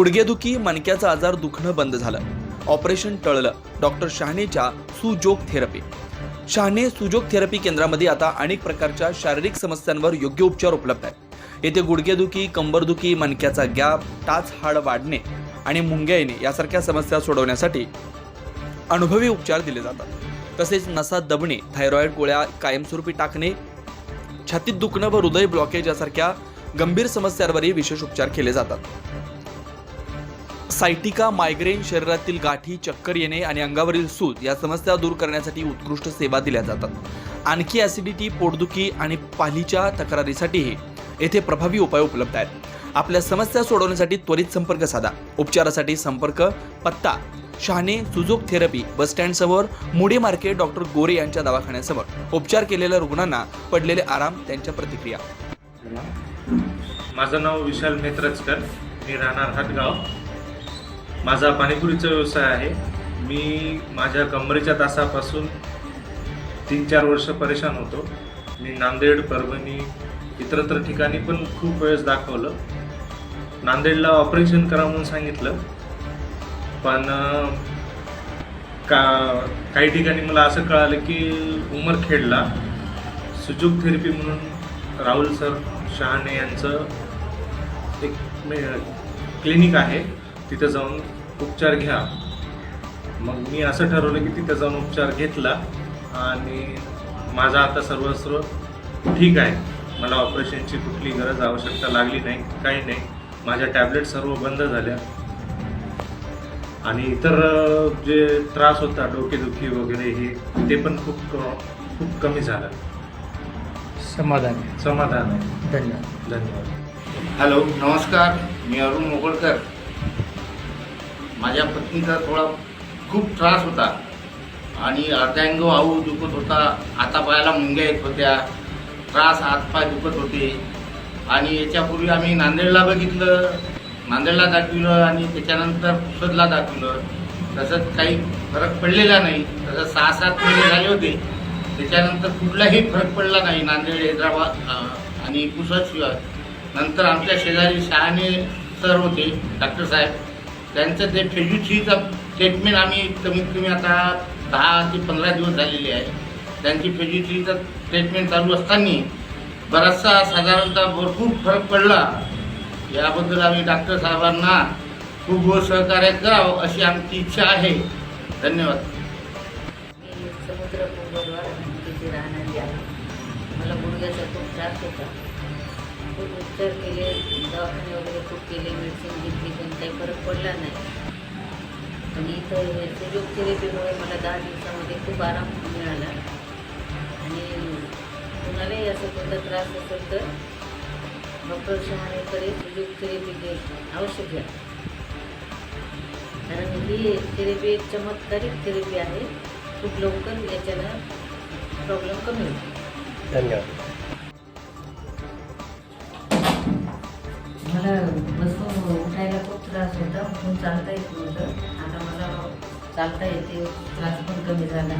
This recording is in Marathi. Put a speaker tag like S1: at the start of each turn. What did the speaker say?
S1: गुडघेदुखी मणक्याचा आजार दुखणं बंद झालं. ऑपरेशन टळलं. डॉक्टर शहाणेच्या सुजोग थेरपी. शहाणे सुजोग थेरपी केंद्रामध्ये आता अनेक प्रकारच्या शारीरिक समस्यांवर योग्य उपचार उपलब्ध आहेत. येथे गुडघेदुखी कंबरदुखी मणक्याचा गॅप टाच हाड वाढणे आणि मुंग्या येणे यासारख्या समस्या सोडवण्यासाठी अनुभवी उपचार दिले जातात. तसेच नसा दबणे थायरॉईड गोळ्या कायमस्वरूपी टाकणे छातीत दुखणं व हृदय ब्लॉकेज यासारख्या गंभीर समस्यांवरही विशेष उपचार केले जातात. सायटिका मायग्रेन शरीरातील गाठी चक्कर येणे आणि अंगावरील सूज या समस्या दूर करण्यासाठी उत्कृष्ट सेवा दिल्या जातात. आणखी ॲसिडिटी पोटदुखी आणि पालीच्या तक्रारीसाठीही येथे प्रभावी उपाय उपलब्ध आहेत. आपल्या समस्या सोडवण्यासाठी त्वरित संपर्क साधा. उपचारासाठी संपर्क पत्ता Shahane Sujog therapy bus stand समोर मार्केट डॉक्टर गोरे यांच्या दवाखान्यासमोर. उपचार केलेल्या रुग्णांना पडलेले आराम त्यांच्या प्रतिक्रिया.
S2: माझं नाव विशाल मेत्रचकर मी राहणार हातगाव माझा पाणीपुरीचा व्यवसाय आहे. मी माझ्या कमरेच्या तासापासून तीन चार वर्ष परेशान होतो. मी नांदेड परभणी इतरत्र ठिकाणी पण खूप वेळेस दाखवलं. नांदेडला ऑपरेशन करा म्हणून सांगितलं. पण का काही ठिकाणी मला असं कळालं की उमरखेडला सुजोग थेरपी म्हणून राहुल सर शहाणे यांचं एक क्लिनिक आहे. तिथं जाऊन उपचार घ्या. मग मी असं ठरवलं की तिथं जाऊन उपचार घेतला आणि माझा आता सर्वस्व ठीक आहे. मला ऑपरेशनची कुठली गरज आवश्यकता लागली नाही काही नाही. माझ्या टॅबलेट सर्व बंद झाल्या. आणि इतर जे त्रास होता डोकेदुखी वगैरे हे ते पण खूप खूप कमी झालं.
S3: समाधान.
S2: समाधान आहे.
S3: धन्यवाद.
S2: धन्यवाद.
S4: हॅलो नमस्कार. मी अरुण मोगळकर. माझ्या पत्नीचा थोडा खूप त्रास होता. आणि अर्ध्यांग वाहू दुखत होता. हातापायाला मुंग्या येत होत्या. त्रास हातपाय दुखत होते. आणि याच्यापूर्वी आम्ही नांदेडला बघितलं. नांदेडला दाखविलं आणि त्याच्यानंतर पुसदला दाखवलं. तसंच काही फरक पडलेला नाही. तसं सहा सात महिने झाले होते. त्याच्यानंतर कुठलाही फरक पडला नाही. नांदेड हैदराबाद आणि पुसदशिवाय नंतर आमच्या शेजारी शहाणे सर होते डॉक्टर साहेब. त्यांचं ते फेज्युथ्रीचं ट्रीटमेंट आम्ही कमीत कमी आता दहा ते पंधरा दिवस झालेले आहे. त्यांची फेज्युथ्रीचं ट्रीटमेंट चालू असताना बराचसा साधारणतः भरपूर फरक पडला. याबद्दल आम्ही डॉक्टर साहेबांना खूप सहकार्य करावं अशी आमची इच्छा आहे. धन्यवाद.
S5: समुद्र मला गुडघ्याचा खूप त्रास होता. खूप उपचार केले दवाखाने वगैरे खूप केले मेडिसिन घेतली पण काही फरक पडला नाही. आणि इथं सुयोग थेरपीमुळे मला दहा दिवसामध्ये खूप आराम मिळाला. आणि कुणालाही असं कोणता त्रास असेल तर डॉक्टर शहाणेकडे सुयोग थेरपी घे आवश्यक घ्या कारण ही थेरपी एक चमत्कारिक थेरपी आहे. खूप लवकर याच्यानं प्रॉब्लेम कमी होतो.
S3: धन्यवाद.
S5: मला बसून उठायला खूप त्रास होता उठून चालता येत नव्हतं. आता मला चालता येते त्रास पण कमी झाला.